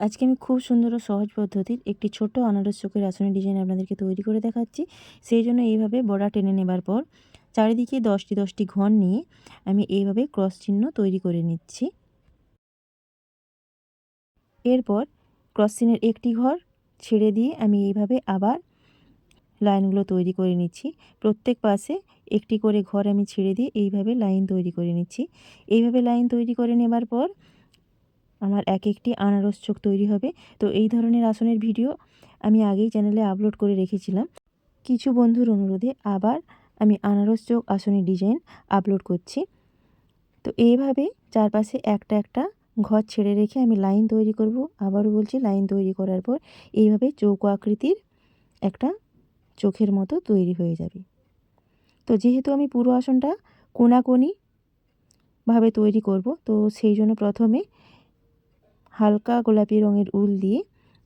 আজকে আমি খুব সুন্দর ও সহজ পদ্ধতির একটি ছোট আনারস চোখের আসনের ডিজাইন আপনাদেরকে তৈরি করে দেখাচ্ছি। সেই জন্য এইভাবে বড়া টেনে নেবার পর চারিদিকে দশটি দশটি ঘর নিয়ে আমি এইভাবে ক্রস চিহ্ন তৈরি করে নিচ্ছি। এরপর ক্রস চিহ্নের একটি ঘর ছেড়ে দিয়ে আমি এইভাবে আবার লাইনগুলো তৈরি করে নিচ্ছি। প্রত্যেক পাশে একটি করে ঘর আমি ছেড়ে দিয়ে এইভাবে লাইন তৈরি করে নিচ্ছি। এইভাবে লাইন তৈরি করে নেবার পর আমার এক একটি আনারস চোখ তৈরি হবে। তো এই ধরনের আসনের ভিডিও আমি আগেই চ্যানেলে আপলোড করে রেখেছিলাম। কিছু বন্ধুর অনুরোধে আবার আমি আনারস চোখ আসনের ডিজাইন আপলোড করছি। তো এইভাবে চারপাশে একটা একটা ঘর ছেড়ে রেখে আমি লাইন তৈরি করব। আবারও বলছি, লাইন তৈরি করার পর এইভাবে চৌকো আকৃতির একটা চোখের মতো তৈরি হয়ে যাবে। তো যেহেতু আমি পুরো আসনটা কোনাকোনি ভাবে তৈরি করব, তো সেই জন্য প্রথমে হালকা গোলাপি রঙের উল দিয়ে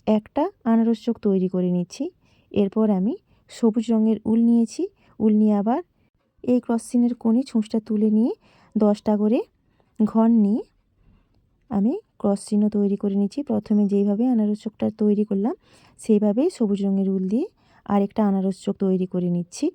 একটা আনারস চোখ তৈরি করে নিচ্ছি। এরপর আমি সবুজ রঙের উল নিয়েছি। উল নিয়ে আবার এই ক্রস চিনের কোণে ছুঁচটা তুলে নিয়ে দশটা করে ঘর নিয়ে আমি ক্রস চিহ্ন তৈরি করে নিচ্ছি। প্রথমে যেইভাবে আনারস চোখটা তৈরি করলাম, সেইভাবেই সবুজ রঙের উল দিয়ে আরেকটা আনারস চোখ তৈরি করে নিচ্ছি।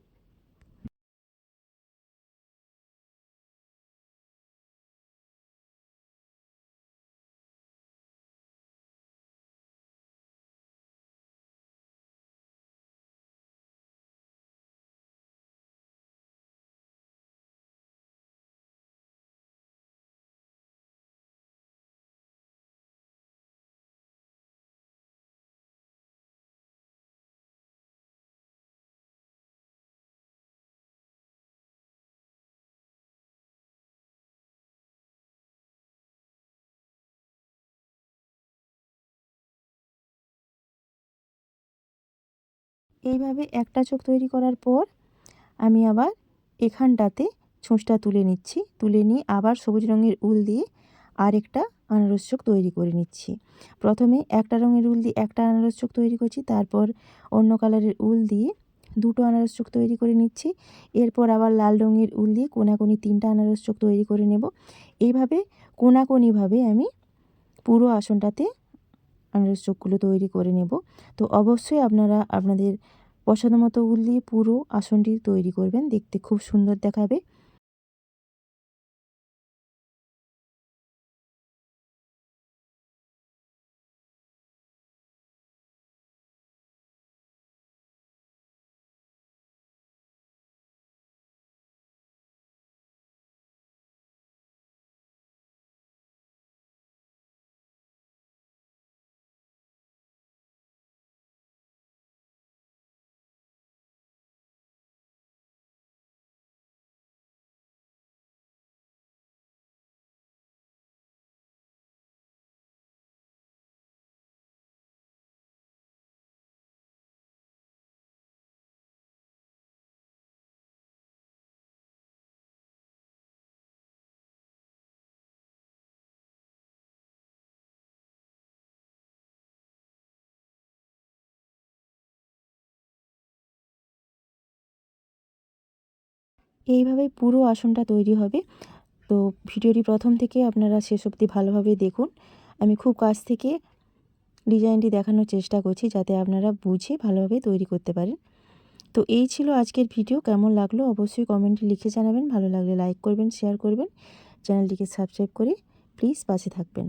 এইভাবে একটা চোখ তৈরি করার পর আমি আবার এখানটাতে ছোঁচটা তুলে নিচ্ছি। তুলে নিয়ে আবার সবুজ রঙের উল দিয়ে আরেকটা আনারস চোখ তৈরি করে নিচ্ছি। প্রথমে একটা রঙের উল দিয়ে একটা আনারস চোখ তৈরি করছি, তারপর অন্য কালারের উল দিয়ে দুটো আনারস চোখ তৈরি করে নিচ্ছি। এরপর আবার লাল রঙের উল দিয়ে কোনাকুনি তিনটা আনারস চোখ তৈরি করে নেব। এইভাবে কোনাকুনিভাবে আমি পুরো আসনটাতে আনারস চোখগুলো তৈরি করে নেব। তো অবশ্যই আপনারা আপনাদের পছন্দ মতো উল দিয়ে পুরো আসনটি তৈরি করবেন। দেখতে খুব সুন্দর দেখাবে। এইভাবেই পুরো আসনটা তৈরি হবে। তো ভিডিওটি প্রথম থেকে আপনারা শেষ অবধি ভালোভাবে দেখুন। আমি খুব কাছ থেকে ডিজাইনটি দেখানোর চেষ্টা করছি যাতে আপনারা বুঝে ভালোভাবে তৈরি করতে পারেন। তো এই ছিল আজকের ভিডিও। কেমন লাগল অবশ্যই কমেন্টে লিখে জানাবেন। ভালো লাগলে লাইক করবেন, শেয়ার করবেন। চ্যানেলটিকে সাবস্ক্রাইব করে প্লিজ পাশে থাকবেন।